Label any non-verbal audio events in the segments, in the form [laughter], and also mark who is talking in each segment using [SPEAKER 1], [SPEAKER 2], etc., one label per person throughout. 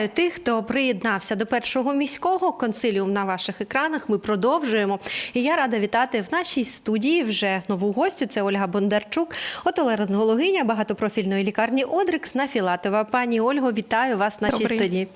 [SPEAKER 1] Вітаю тих, хто приєднався до першого міського консиліум на ваших екранах. Ми продовжуємо. І я рада вітати в нашій студії вже нову гостю. Це Ольга Бондарчук, отоларингологиня багатопрофільної лікарні Одрикс на Філатова. Пані Ольго, вітаю вас в нашій
[SPEAKER 2] Добрий.
[SPEAKER 1] студії.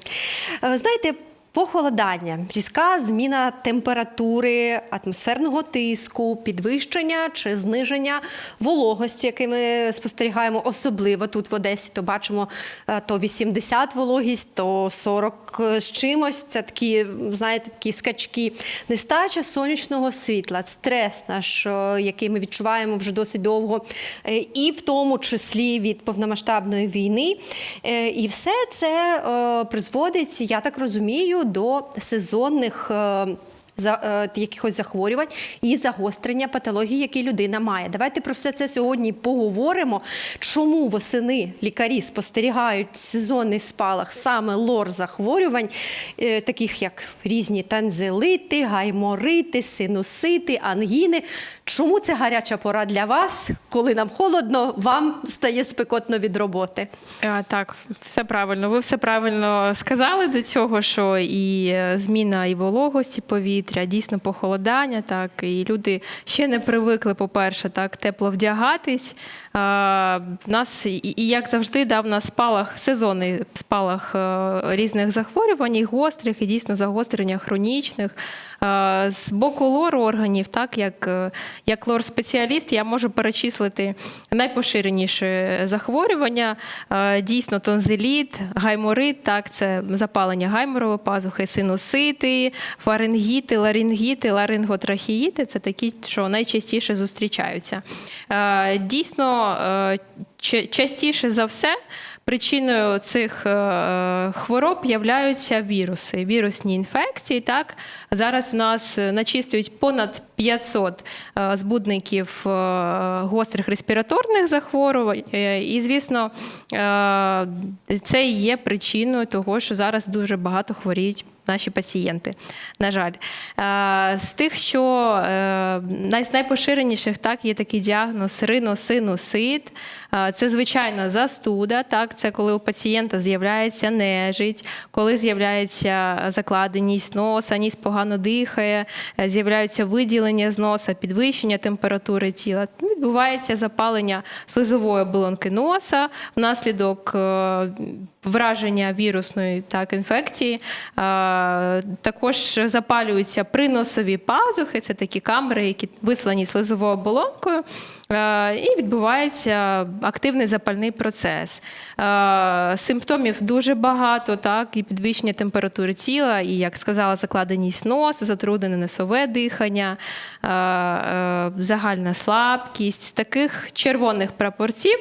[SPEAKER 1] Е, Знаєте. Похолодання, різка зміна температури, атмосферного тиску, підвищення чи зниження вологості, яке ми спостерігаємо, особливо тут в Одесі, то бачимо е, то 80 вологість, то 40 з чимось. Це такі, знаєте, такі скачки. Нестача сонячного світла, стрес наш, е, який ми відчуваємо вже досить довго, е, і в тому числі від повномасштабної війни. І все це призводить, я так розумію, до сезонних. е, е, якихось захворювань і загострення патології, які людина має. Давайте про все це сьогодні поговоримо. Чому восени лікарі спостерігають сезонний спалах саме лор захворювань, е, таких як різні танзелити, гайморити, синусити, ангіни. Чому це гаряча пора для вас, коли нам холодно, вам стає спекотно від роботи?
[SPEAKER 2] Е, Так, все правильно. Ви все правильно сказали до цього, що і е, зміна і вологості повітря, дійсно похолодання, так і люди ще не привикли, по-перше, так тепло вдягатись. А, В нас і і, як завжди, да, в нас спалах сезонний спалах е, різних захворювань, і гострих, і дійсно загострення хронічних. З боку лору органів, так як, е, як лор-спеціаліст, я можу перечислити найпоширеніше захворювання. Дійсно, тонзиліт, гайморит, так, це запалення гайморової пазухи, синусити, фарингіти, ларингіти, ларинготрахеїти це такі, що найчастіше зустрічаються. Дійсно, е, частіше за все. Причиною цих е, хвороб являються віруси, вірусні інфекції. Так зараз у нас начислюють понад 500 е, збудників е, гострих респіраторних захворювань. І, звісно, це є причиною того, що зараз дуже багато хворіють наші пацієнти. На жаль, Е, з тих, що е, з найпоширеніших так є такий діагноз риносинусит. Е, Це звичайна застуда. Так, це коли у пацієнта з'являється нежить, коли з'являється закладеність носа, ніс погано дихає, е, з'являються виділення з носа, підвищення температури тіла. Ну, Відбувається запалення слизової оболонки носа внаслідок е, враження вірусної так, інфекції. Також запалюються приносові пазухи, це такі камери, які вислані слизовою оболонкою. Е, І відбувається активний запальний процес. Е, Симптомів дуже багато, так, і підвищення температури тіла, і, як сказала, закладеність носа, затруднене носове дихання, е, загальна слабкість. Таких червоних прапорців,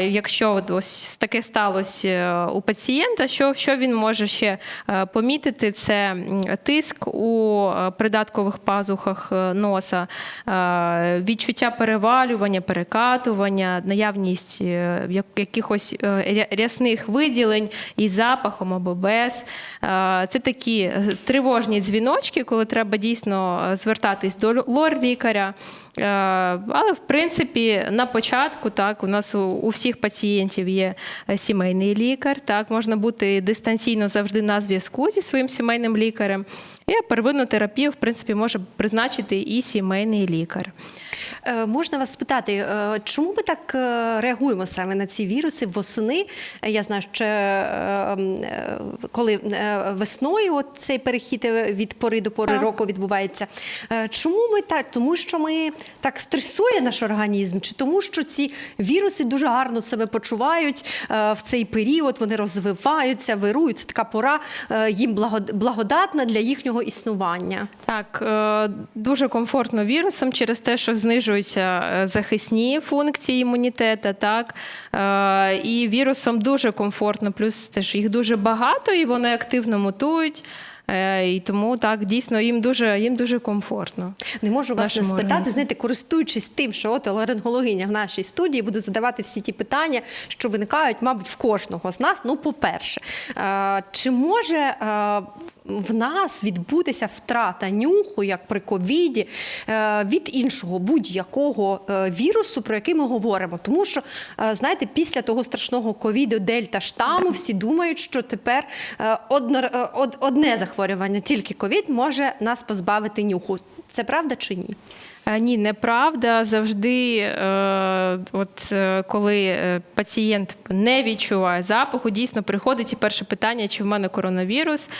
[SPEAKER 2] якщо ось таке сталося е, у пацієнта, що, що він може ще е, помітити, це тиск у е, придаткових пазухах е, носа, е, відчуття перевалювання, перекатування, наявність е, якихось е, рясних виділень із запахом або без. Е, Це такі е, тривожні дзвіночки, коли треба дійсно е, звертатись до лор-лікаря. Е, Але в принципі на початку так у нас у, у всіх пацієнтів є е, сімейний лікар. Так можна бути дистанційно завжди на зв'язку зі своїм сімейним лікарем. І первинну терапію, в принципі, може призначити і сімейний лікар.
[SPEAKER 1] Е, Можна вас спитати, е, чому ми так е, реагуємо саме на ці віруси восени? Я знаю, що коли весною от цей перехід від пори до пори року відбувається. Чому ми так? Тому що ми так стресує наш організм, чи тому, що ці віруси дуже гарно себе почувають в цей період, вони розвиваються, вирують. Це така пора їм благодатна для їхнього існування.
[SPEAKER 2] Так, дуже комфортно вірусам через те, що знижуються е, захисні функції імунітету, так Е, і вірусам дуже комфортно, плюс теж їх дуже багато, і вони активно мутують. Е, І тому так дійсно їм дуже їм дуже комфортно.
[SPEAKER 1] Не можу вас не спитати, знаєте, користуючись тим, що от ларингологиня в нашій студії, буду задавати всі ті питання, що виникають, мабуть, в кожного з нас. Ну, по-перше, е, чи може е, в нас відбутися втрата нюху, як при ковіді, від іншого будь-якого вірусу, про який ми говоримо? Тому що, знаєте, після того страшного ковіду, дельта штаму, всі думають, що тепер одне захворювання, тільки ковід, може нас позбавити нюху. Це правда чи ні?
[SPEAKER 2] Е, Ні, неправда. Завжди, е, от е, коли е, пацієнт не відчуває запаху, дійсно приходить і перше питання, чи в мене коронавірус.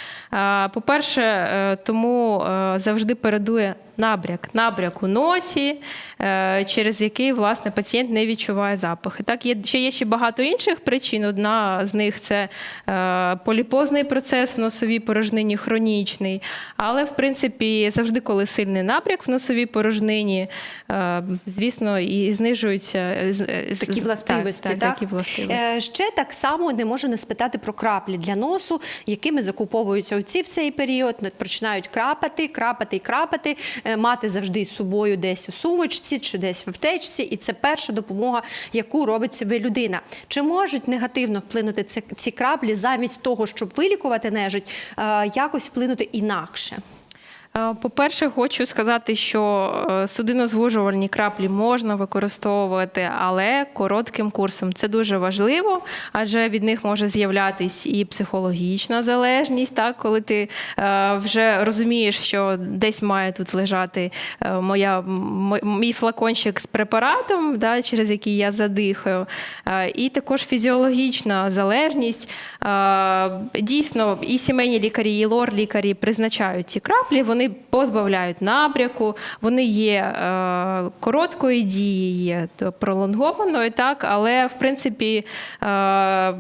[SPEAKER 2] По-перше, тому завжди передує набряк, набряк у носі, е, через який власне пацієнт не відчуває запахи. Так, є ще є ще багато інших причин. Одна з них це е, поліпозний процес в носовій порожнині, хронічний. Але в принципі завжди, коли сильний набряк в носовій порожнині, е, звісно, і знижуються
[SPEAKER 1] Такі властивості,
[SPEAKER 2] так,
[SPEAKER 1] так?
[SPEAKER 2] такі властивості.
[SPEAKER 1] Ще так само не можу не спитати про краплі для носу, якими закуповуються оці в цей період. Починають крапати, крапати і крапати, мати завжди з собою десь у сумочці чи десь в аптечці, і це перша допомога, яку робить себе людина. Чи можуть негативно вплинути ці краплі замість того, щоб вилікувати нежить, е, якось вплинути інакше?
[SPEAKER 2] Е, По-перше, хочу сказати, що е, судинозвужувальні краплі можна використовувати, але коротким курсом. Це дуже важливо, адже від них може з'являтись і психологічна залежність, так, коли ти е, вже розумієш, що десь має тут лежати моя, мій флакончик з препаратом, да, через який я задихаю. І також фізіологічна залежність. Дійсно, і сімейні лікарі, і лор-лікарі призначають ці краплі, вони позбавляють напряку, вони є е, короткої дії, є пролонгованою, так, але в принципі. Е,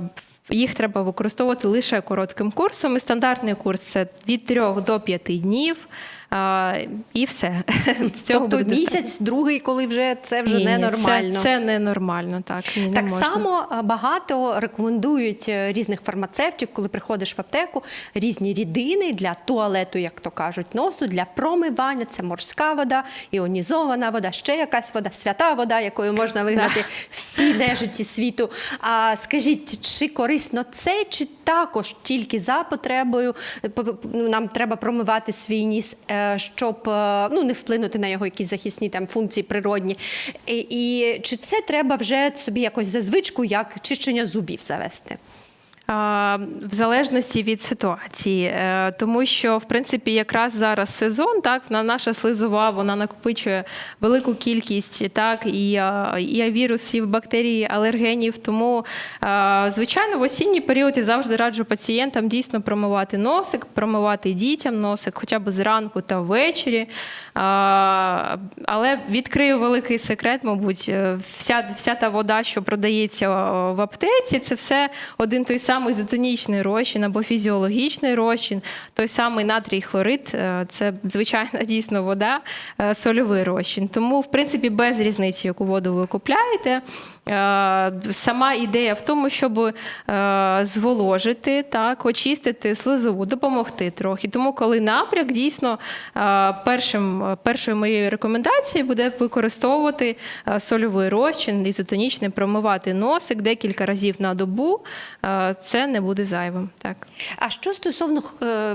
[SPEAKER 2] їх треба використовувати лише коротким курсом. І стандартний курс це від 3 до 5 днів. А, і все. [laughs] Цього
[SPEAKER 1] тобто місяць, другий, коли вже це вже
[SPEAKER 2] Ні, ні,
[SPEAKER 1] ненормально.
[SPEAKER 2] Це, це ненормально, так. Ні, не
[SPEAKER 1] Так
[SPEAKER 2] можна.
[SPEAKER 1] само багато рекомендують е, різних фармацевтів, коли приходиш в аптеку, різні рідини для туалету, як то кажуть, носу, для промивання. Це морська вода, іонізована вода, ще якась вода, свята вода, якою можна вигнати всі нежиті світу. А скажіть, чи корисно це, чи також тільки за потребою е, п- нам треба промивати свій ніс, е, щоб е, ну, не вплинути на його якісь захисні там функції природні. І, і чи це треба вже собі якось за звичку, як чищення зубів завести?
[SPEAKER 2] В залежності від ситуації, Е, тому що в принципі якраз зараз сезон, так на наша слизова вона накопичує велику кількість так і, і вірусів, бактерій, алергенів. Тому звичайно в осінній період я завжди раджу пацієнтам дійсно промивати носик, промивати дітям носик, хоча б зранку та ввечері. Але відкрию великий секрет, мабуть, е, вся, вся та вода, що продається в аптеці, це все один той самий ізотонічний розчин або фізіологічний розчин, той самий натрій хлорид, е, це звичайна [laughs] дійсно вода, е, сольовий розчин. Тому, в принципі, без різниці, яку воду ви купляєте. Е, Сама ідея в тому, щоб е, зволожити, так, очистити слизову, допомогти трохи. Тому, коли напряк, дійсно е, першим, першою моєю рекомендацією буде використовувати сольовий розчин, ізотонічний, промивати носик декілька разів на добу. Це не буде зайвим. Так.
[SPEAKER 1] А що стосовно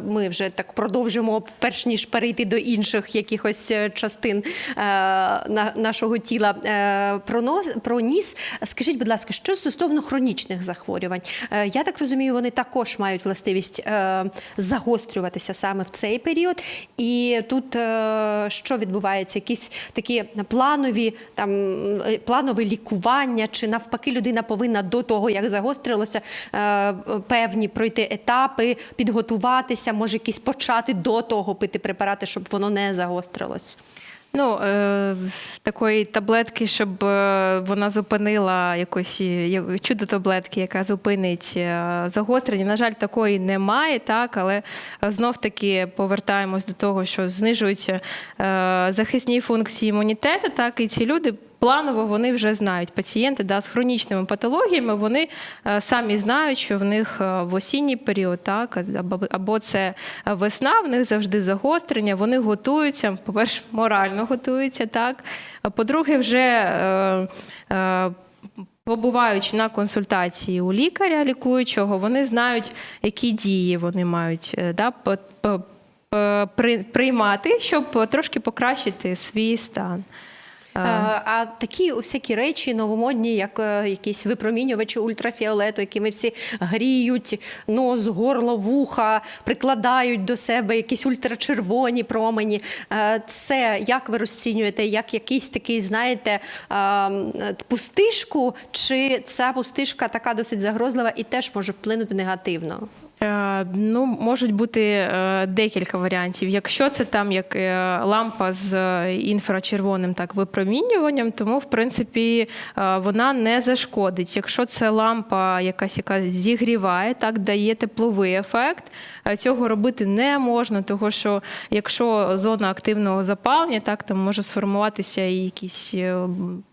[SPEAKER 1] ми вже так продовжимо, перш ніж перейти до інших якихось частин на- нашого тіла про ніс. Скажіть, будь ласка, що стосовно хронічних захворювань? Е, Я так розумію, вони також мають властивість е, загострюватися саме в цей період. І тут е, що відбувається? Якісь такі планові там планове лікування, чи навпаки людина повинна до того, як загострилося, певні пройти етапи, підготуватися, може якісь почати до того пити препарати, щоб воно не загострилось.
[SPEAKER 2] Ну, е, такої таблетки, щоб е, вона зупинила якось чудо таблетки, яка зупинить е, загострення. На жаль, такої немає, так, але знов таки повертаємось до того, що знижуються е, захисні функції імунітету, так, і ці люди планово вони вже знають. Пацієнти да, з хронічними патологіями вони е, самі знають, що в них е, в осінній період, так, або, це весна, в них завжди загострення, вони готуються, по-перше, морально готуються, так. По-друге, вже е, е, Побуваючи на консультації у лікаря лікуючого, вони знають, які дії вони мають е, да, по- по- по- приймати, щоб трошки покращити свій стан.
[SPEAKER 1] А, а такі всякі речі новомодні, як е, якісь випромінювачі ультрафіолету, якими всі гріють нос, горло, вуха, прикладають до себе якісь ультрачервоні промені. Е, Це як ви розцінюєте, як якийсь такий, знаєте, пустишку, чи ця пустишка така досить загрозлива і теж може вплинути негативно?
[SPEAKER 2] Е, Ну, можуть бути е, декілька варіантів. Якщо це там як е, лампа з інфрачервоним так випромінюванням, тому в принципі вона не зашкодить. Якщо це лампа, якась яка зігріває, так дає тепловий ефект. Цього робити не можна, тому що якщо зона активного запалення, так там може сформуватися і якийсь е,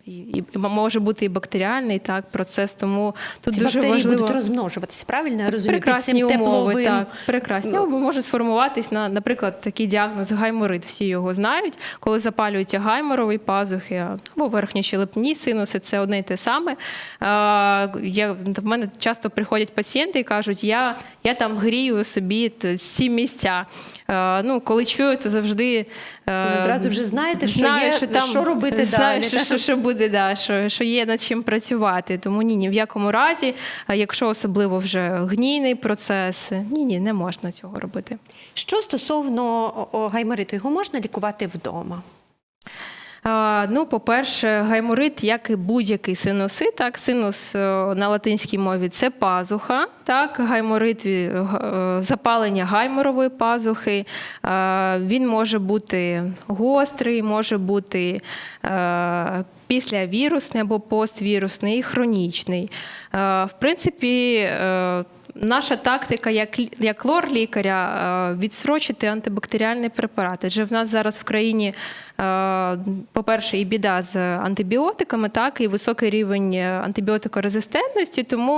[SPEAKER 2] і, і може бути і бактеріальний так процес. Тому тут
[SPEAKER 1] Ці
[SPEAKER 2] дуже
[SPEAKER 1] бактерії
[SPEAKER 2] важливо
[SPEAKER 1] будуть розмножуватися, правильно я розумію? Під
[SPEAKER 2] прекрасні
[SPEAKER 1] цим
[SPEAKER 2] умови,
[SPEAKER 1] тепловим
[SPEAKER 2] так, прекрасні
[SPEAKER 1] Ну.
[SPEAKER 2] умови. Може сформуватись на, наприклад, такий діагноз гайморит. Всі його знають. Коли запалюються гайморові пазухи або верхньощелепні синуси, це одне й те саме. А, я, до мене часто приходять пацієнти і кажуть, я, я там грію собі ці місця. А, ну, коли чую, то завжди е,
[SPEAKER 1] Ви одразу вже знаєте, що є, що робити
[SPEAKER 2] знаю,
[SPEAKER 1] далі,
[SPEAKER 2] Що, що, що буде, да, що, що є над чим працювати. Тому ні, ні в якому разі, якщо особливо вже гнійний процес, ні, ні, не можна цього робити.
[SPEAKER 1] Що стосовно гаймориту, його можна лікувати вдома?
[SPEAKER 2] Ну, по-перше, гайморит, як і будь-який синусит, так, синус е, на латинській мові це пазуха, так, гайморит, е, е, запалення гайморової пазухи. Він може бути гострий, може бути післявірусний або поствірусний і хронічний. В принципі, Наша тактика як, як лор-лікаря е, відсрочити антибактеріальні препарати. Адже в нас зараз в країні, по-перше, і біда з антибіотиками, так, і високий рівень е, антибіотикорезистентності. Тому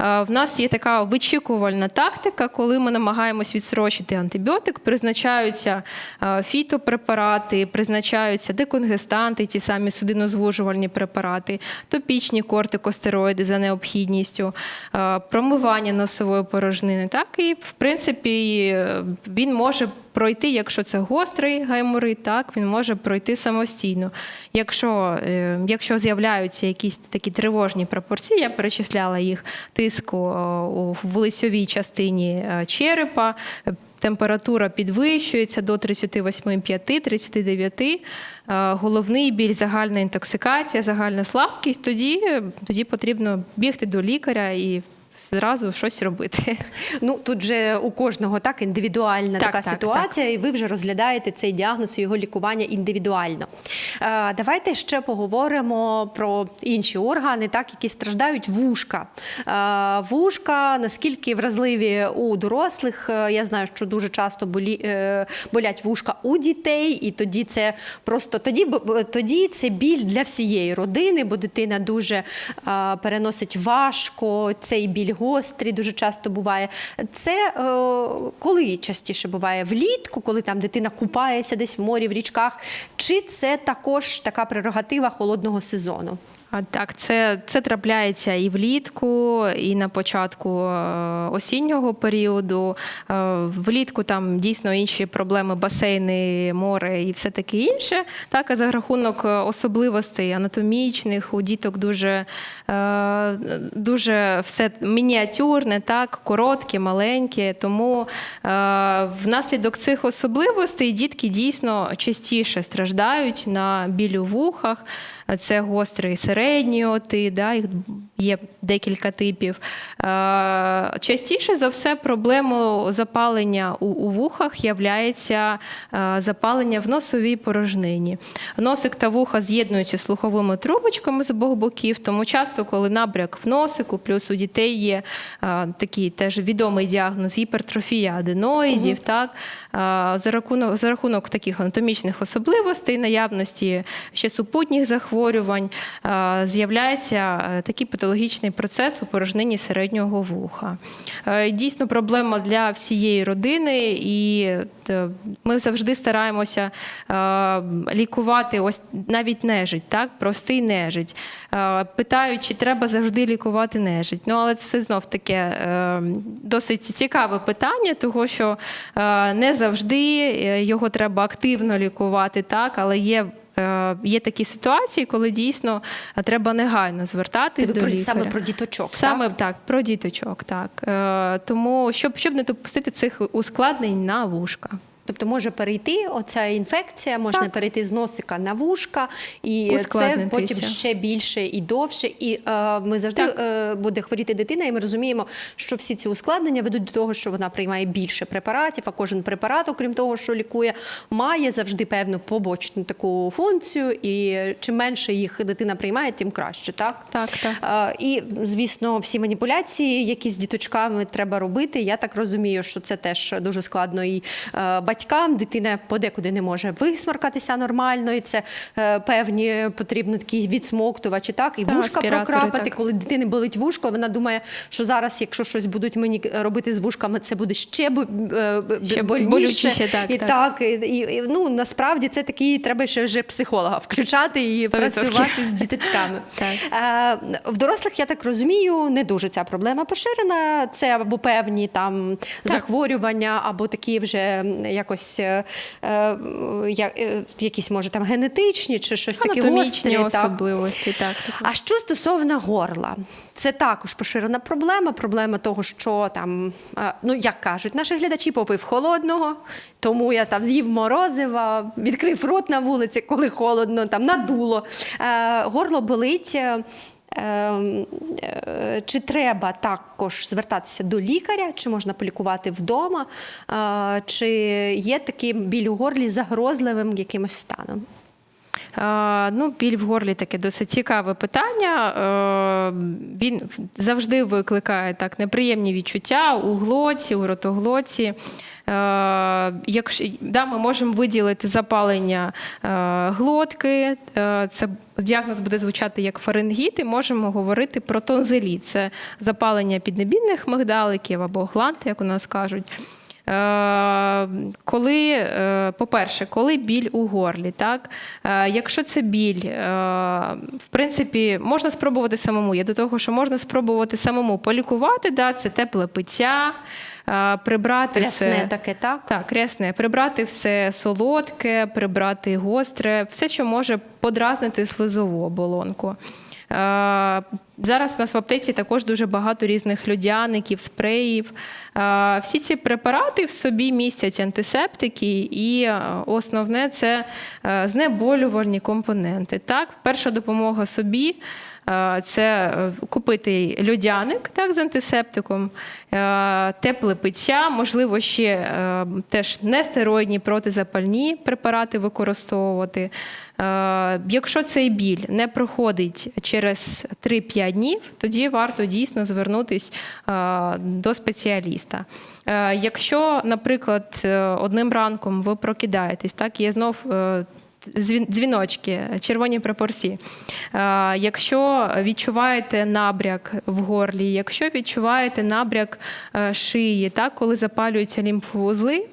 [SPEAKER 2] е, в нас є така вичікувальна тактика, коли ми намагаємось відсрочити антибіотик, призначаються е, фітопрепарати, призначаються деконгестанти, ті самі судинозвужувальні препарати, топічні кортикостероїди за необхідністю, е, промивання носової порожнини. Так і в принципі е, він може пройти, якщо це гострий гайморит, так він може пройти самостійно. Якщо, е, якщо з'являються якісь такі тривожні пропорції, я перечисляла їх тиску в лицьовій частині е, черепа. е, Температура підвищується до 38,5-39, е, головний біль, загальна інтоксикація, загальна слабкість. Тоді, тоді потрібно бігти до лікаря і зразу щось робити.
[SPEAKER 1] Ну тут же у кожного так індивідуальна
[SPEAKER 2] Так,
[SPEAKER 1] така
[SPEAKER 2] так,
[SPEAKER 1] ситуація, і ви вже розглядаєте цей діагноз і його лікування індивідуально. Е, давайте ще поговоримо про інші органи, так які страждають вушка. Е, вушка наскільки вразливі у дорослих. Е, Я знаю, що дуже часто болі, е, болять вушка у дітей, і тоді це просто тоді тоді це біль для всієї родини, бо дитина дуже е, переносить важко цей біль гострий, дуже часто буває. Це е, коли частіше буває влітку, коли там дитина купається десь в морі, в річках, чи це також така прерогатива холодного сезону?
[SPEAKER 2] Так, це, це трапляється і влітку, і на початку е, осіннього періоду. Е, Влітку там дійсно інші проблеми, басейни, море і все таке інше. Так, а за рахунок е, особливостей анатомічних у діток дуже, дуже все мініатюрне, так, коротке, маленьке. Тому внаслідок цих особливостей дітки дійсно частіше страждають на біль у вухах. Це гострий середній передньої да, їх є декілька типів. Е, Частіше за все проблемою запалення у, у вухах являється е, запалення в носовій порожнині. Носик та вуха з'єднуються слуховими трубочками з обох боків, тому часто, коли набряк в носику, плюс у дітей є е, такий теж відомий діагноз гіпертрофія аденоїдів, так, е, за, рахунок, за рахунок таких анатомічних особливостей, наявності ще супутніх захворювань, з'являється е, такий патологічний процес у порожнині середнього вуха. Е, Дійсно, проблема для всієї родини, і е, ми завжди стараємося лікувати ось навіть нежить, так, простий нежить. Питають, чи треба завжди лікувати нежить. Ну, але це знов таке досить цікаве питання, того що не завжди його треба активно лікувати, так, але є. Е, Є такі ситуації, коли дійсно е, треба негайно
[SPEAKER 1] Це
[SPEAKER 2] звертатись
[SPEAKER 1] ви
[SPEAKER 2] до
[SPEAKER 1] про,
[SPEAKER 2] лікаря.
[SPEAKER 1] саме про діточок.
[SPEAKER 2] Саме
[SPEAKER 1] так?
[SPEAKER 2] так, про діточок, так. Е, тому щоб, щоб не допустити цих ускладнень на вушка.
[SPEAKER 1] Тобто може перейти оця інфекція, можна
[SPEAKER 2] Так.
[SPEAKER 1] перейти з носика на вушка, і це потім ще більше і довше. І е, ми завжди е, буде хворіти дитина, і ми розуміємо, що всі ці ускладнення ведуть до того, що вона приймає більше препаратів. А кожен препарат, окрім того, що лікує, має завжди певну побочну таку функцію. І чим менше їх дитина приймає, тим краще. Так
[SPEAKER 2] Так, так.
[SPEAKER 1] Е, І, звісно, всі маніпуляції, які з діточками треба робити. Я так розумію, що це теж дуже складно і е, батькам. Дитина подекуди не може висмаркатися нормально, і це е, певні потрібно такі відсмоктувачі, так і
[SPEAKER 2] Так,
[SPEAKER 1] вушка прокрапати.
[SPEAKER 2] так.
[SPEAKER 1] Коли дитини болить вушко, вона думає, що зараз, якщо щось будуть мені робити з вушками, це буде ще е,
[SPEAKER 2] Ще
[SPEAKER 1] больніше.
[SPEAKER 2] болючіше, так,
[SPEAKER 1] і
[SPEAKER 2] так.
[SPEAKER 1] так, і, і, ну насправді це такий, треба ще вже психолога включати і
[SPEAKER 2] Сто відсотків.
[SPEAKER 1] працювати з діточками. [laughs]
[SPEAKER 2] Так.
[SPEAKER 1] Е, В дорослих, я так розумію, не дуже ця проблема поширена. Це або певні там захворювання, або такі вже м, якось е, е, я- е, якісь, може, там генетичні чи щось таке гострі.
[SPEAKER 2] Особливості. Так, так.
[SPEAKER 1] А що стосовно горла, це також поширена проблема. Проблема того, що там, ну як кажуть, наші глядачі попив холодного, тому я там з'їв морозива, відкрив рот на вулиці, коли холодно, там надуло. Горло болить. Е, е, Чи треба також звертатися до лікаря, чи можна полікувати вдома, Е, чи є такий біль у горлі загрозливим якимось станом?
[SPEAKER 2] Е, Ну, біль в горлі таке досить цікаве питання. Він завжди викликає так неприємні відчуття у глоті, у ротоглоті. Е, Якщо да, ми можемо виділити запалення е, глотки, е, це діагноз буде звучати як фарингіт, і можемо говорити про тонзиліт. Це запалення піднебінних мигдаликів або гланд, як у нас кажуть. Коли, по-перше, коли біль у горлі, так? Якщо це біль, в принципі, можна спробувати самому. Я до того, що можна спробувати самому полікувати, да? це тепле пиття, прибрати
[SPEAKER 1] Рясне
[SPEAKER 2] все.
[SPEAKER 1] таке, так?
[SPEAKER 2] Так, рясне, прибрати все солодке, прибрати гостре, все, що може подразнити слизову оболонку. Зараз у нас в аптеці також дуже багато різних людяників, спреїв. Всі ці препарати в собі містять антисептики, і основне це знеболювальні компоненти. Так, перша допомога собі. Е, Це е, купити льодяник так, з антисептиком, е, тепле пиття, можливо, ще теж нестероїдні протизапальні препарати використовувати. Якщо цей біль не проходить через 3-5 днів, тоді варто дійсно звернутися до спеціаліста. Якщо, наприклад, одним ранком ви прокидаєтесь, так, є знов дзвіночки, червоні прапорці. Е, Якщо відчуваєте набряк в горлі, якщо відчуваєте набряк е, шиї, так, коли запалюються лімфовузли,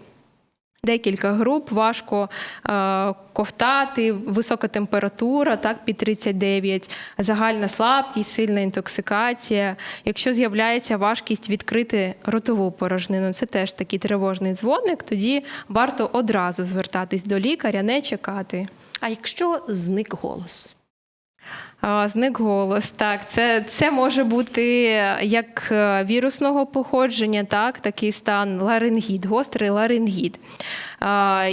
[SPEAKER 2] Декілька груп важко е, ковтати, висока температура, так під 39, загальна слабкість, сильна інтоксикація. Якщо з'являється важкість відкрити ротову порожнину, це теж такий тривожний дзвоник. Тоді варто одразу звертатись до лікаря, не чекати.
[SPEAKER 1] А якщо зник голос?
[SPEAKER 2] Е, Зник голос. Так, це, це може бути як е, вірусного походження, так, такий стан ларингіт, гострий ларингіт.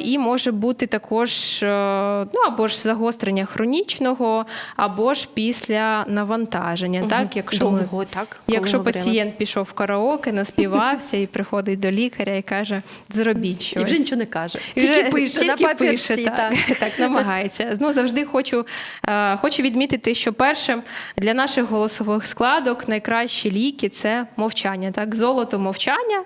[SPEAKER 2] І може бути також е, ну, або ж загострення хронічного, або ж після навантаження. Так, якщо ми
[SPEAKER 1] так?
[SPEAKER 2] Якщо
[SPEAKER 1] говорили.
[SPEAKER 2] пацієнт пішов в караоке, наспівався і приходить до лікаря і каже: зробіть щось.
[SPEAKER 1] І вже нічого не каже.
[SPEAKER 2] І
[SPEAKER 1] Тільки
[SPEAKER 2] вже-
[SPEAKER 1] пише на папірці.
[SPEAKER 2] пише,
[SPEAKER 1] так.
[SPEAKER 2] так, [laughs] так, намагається. Ну, завжди хочу, е, хочу відмітити, що першим для наших голосових складок найкращі ліки це мовчання. Так? Золото мовчання.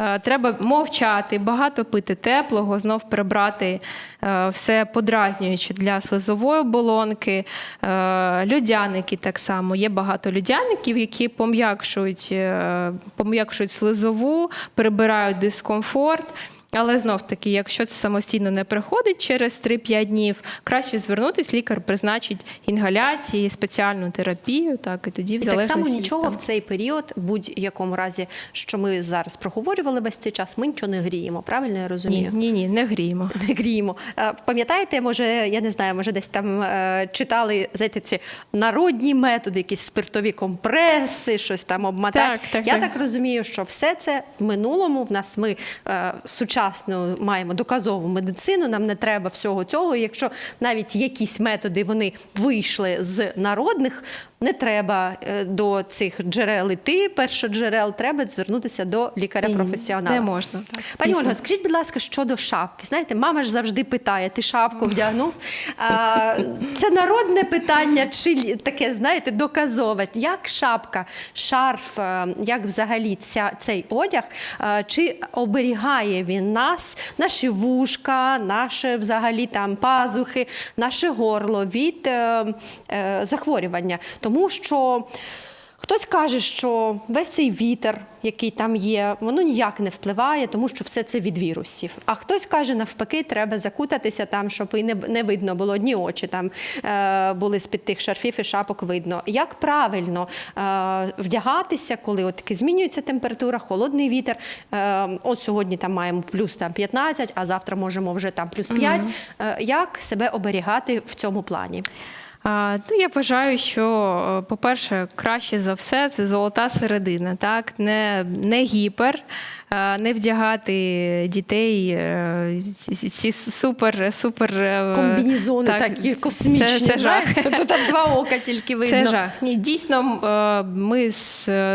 [SPEAKER 2] Е, Треба мовчати, багато пити теплого, знов прибрати е, все подразнююче для слизової оболонки. Е, Людяники так само. Є багато людяників, які пом'якшують, пом'якшують слизову, прибирають дискомфорт. Але знов таки, якщо це самостійно не приходить через 3-5 днів, краще звернутись, лікар призначить інгаляції, спеціальну терапію, так і тоді в
[SPEAKER 1] І так само нічого в цей період, будь-якому разі, що ми зараз проговорювали весь цей час, ми нічого не гріємо. Правильно я розумію?
[SPEAKER 2] ні, ні, не гріємо. [laughs]
[SPEAKER 1] Не гріємо. Е, Пам'ятаєте, може, я не знаю, може десь там е, читали знаєте, ці народні методи, якісь спиртові компреси, щось там обмотати.
[SPEAKER 2] Так, так,
[SPEAKER 1] я
[SPEAKER 2] так.
[SPEAKER 1] так розумію, що все це в минулому. В нас ми е, сучасну маємо доказову медицину. Нам не треба всього цього. Якщо навіть якісь методи вони вийшли з народних, не треба е, до цих джерел іти, першоджерел, треба звернутися до лікаря-професіонала.
[SPEAKER 2] Не можна. Так,
[SPEAKER 1] Пані. Ольга, скажіть, будь ласка, щодо шапки. Знаєте, мама ж завжди питає: ти шапку вдягнув? А, це народне питання, чи таке, знаєте, доказове. Як шапка, шарф, е, як взагалі ця, цей одяг, е, чи оберігає він нас, наші вушка, наші взагалі там пазухи, наше горло від е, е, захворювання? Тому що. Хтось каже, що весь цей вітер, який там є, воно ніяк не впливає, тому що все це від вірусів. А хтось каже, навпаки, треба закутатися там, щоб і не, не видно було одні очі там е, були з-під тих шарфів і шапок видно. Як правильно е, вдягатися, коли от таки змінюється температура, холодний вітер. Е, от сьогодні там маємо плюс там 15, а завтра можемо вже там плюс 5. Е, як себе оберігати в цьому плані?
[SPEAKER 2] Ну, я вважаю, що, е, по-перше, краще за все це золота середина, так? Не, не гіпер, не вдягати дітей е, ці, супер, супер е,
[SPEAKER 1] Комбінізони
[SPEAKER 2] так,
[SPEAKER 1] такі космічні,
[SPEAKER 2] це- це жах.
[SPEAKER 1] то там два ока [laughs] тільки видно.
[SPEAKER 2] Це жах. Ні, дійсно, е, ми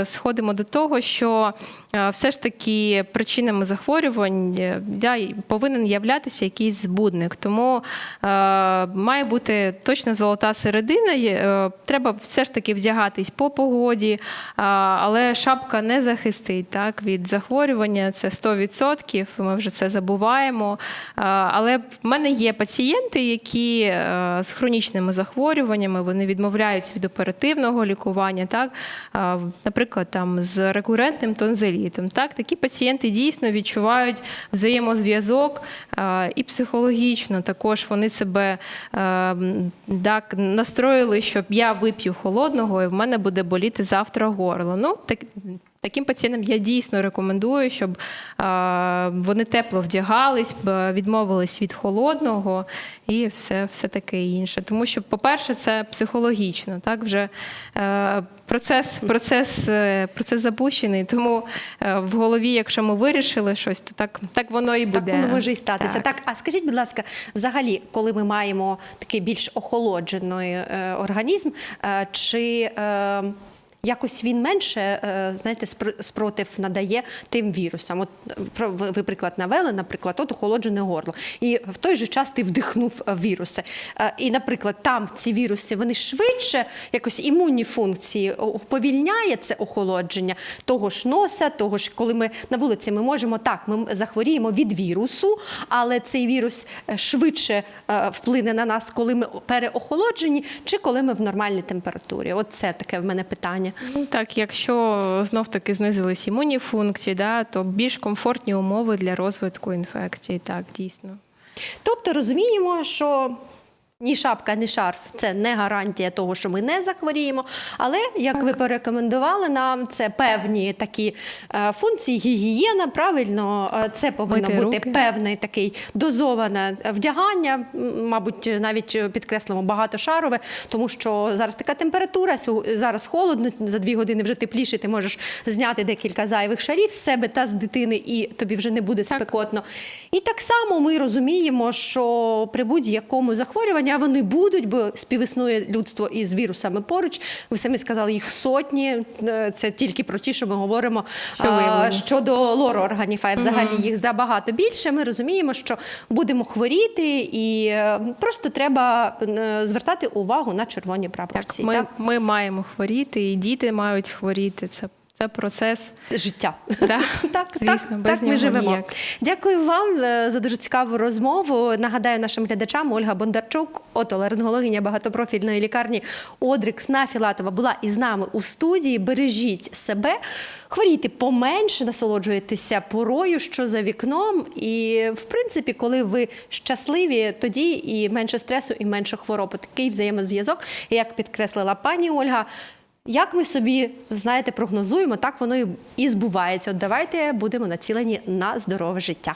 [SPEAKER 2] сходимо до того, що е, все ж таки причинами захворювань е, да, повинен являтися якийсь збудник. Тому е, має бути точно золота середина. Е, Треба все ж таки вдягатись по погоді, але шапка не захистить так, від захворювання. Це 100%, Ми вже це забуваємо. Але в мене є пацієнти, які е, з хронічними захворюваннями вони відмовляються від оперативного лікування, так наприклад, там з рекурентним тонзилітом. Так, такі пацієнти дійсно відчувають взаємозв'язок і психологічно також вони себе е, так настроїли, що я вип'ю холодного, і в мене буде боліти завтра горло. Ну так. Таким пацієнтам я дійсно рекомендую, щоб вони тепло вдягались, відмовились від холодного і все, все таке інше. Тому що, по-перше, це психологічно. Так вже е, процес, процес, е, процес запущений. Тому е, в голові, якщо ми вирішили щось, то так, так воно і буде.
[SPEAKER 1] Так воно може і статися. Так.
[SPEAKER 2] Так.
[SPEAKER 1] а скажіть, будь ласка, взагалі, коли ми маємо такий більш охолоджений організм, чи якось він менше, е, знаєте, спротив надає тим вірусам? От е, ви, приклад навели, наприклад, от охолоджене горло, і в той же час ти вдихнув е, віруси. І, наприклад, там ці віруси вони швидше, якось імунні функції о- повільняє це охолодження того ж носа, того ж, коли ми на вулиці ми можемо так, ми захворіємо від вірусу, але цей вірус швидше вплине на нас, коли ми переохолоджені, чи коли ми в нормальній температурі. От це таке в мене питання.
[SPEAKER 2] Ну так, якщо знов таки знизились імунні функції, да, то більш комфортні умови для розвитку інфекції. Так, дійсно.
[SPEAKER 1] Тобто розуміємо, що Ні шапка, ні шарф це не гарантія того, що ми не захворіємо. Але як ви порекомендували нам, це певні такі е, функції, гігієна. Правильно, е, це повинно
[SPEAKER 2] Мити
[SPEAKER 1] бути
[SPEAKER 2] руки.
[SPEAKER 1] певне такий дозоване вдягання. Мабуть, навіть підкреслимо багатошарове, тому що зараз така температура, зараз холодно, за дві години вже тепліше. Ти можеш зняти декілька зайвих шарів з себе та з дитини, і тобі вже не буде
[SPEAKER 2] Так.
[SPEAKER 1] спекотно. І так само ми розуміємо, що при будь-якому захворюванні а вони будуть, бо співіснує людство із вірусами поруч. Ви самі сказали, їх сотні. Е, Це тільки про ті, що ми говоримо
[SPEAKER 2] Що
[SPEAKER 1] а, щодо лороорганів, а взагалі їх забагато більше. Ми розуміємо, що будемо хворіти, і е, просто треба е, звертати увагу на червоні
[SPEAKER 2] Так,
[SPEAKER 1] прапорці.
[SPEAKER 2] ми,
[SPEAKER 1] так?
[SPEAKER 2] ми маємо хворіти, і діти мають хворіти. Це, це процес.
[SPEAKER 1] Життя.
[SPEAKER 2] Да? [laughs]
[SPEAKER 1] Так,
[SPEAKER 2] Звісно,
[SPEAKER 1] так,
[SPEAKER 2] без
[SPEAKER 1] так ми живемо.
[SPEAKER 2] ніяк.
[SPEAKER 1] Дякую вам е, за дуже цікаву розмову. Нагадаю нашим глядачам, Ольга Бондарчук, отоларингологиня багатопрофільної лікарні Одрикс на Філатова була із нами у студії. Бережіть себе, хворійте поменше, насолоджуйтеся порою, що за вікном. І в принципі, коли ви щасливі, тоді і менше стресу, і менше хвороб. Такий взаємозв'язок, як підкреслила пані Ольга. Як ми собі знаєте, прогнозуємо, так воно і- збувається. От давайте будемо націлені на здорове життя.